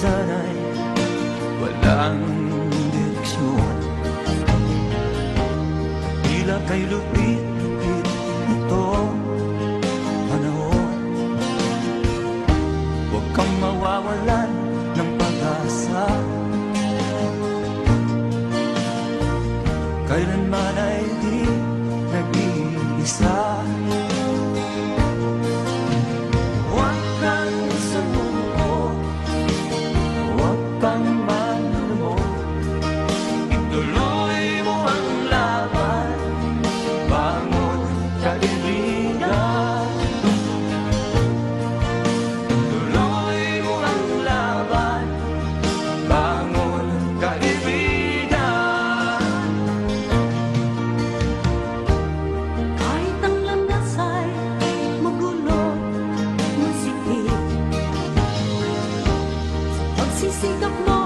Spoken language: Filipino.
sana'y. Walang direksyon. Tila kay lupit-lupit ito panahon. Huwag kang mawawalan ng pag-asa. Kailanman sikap mo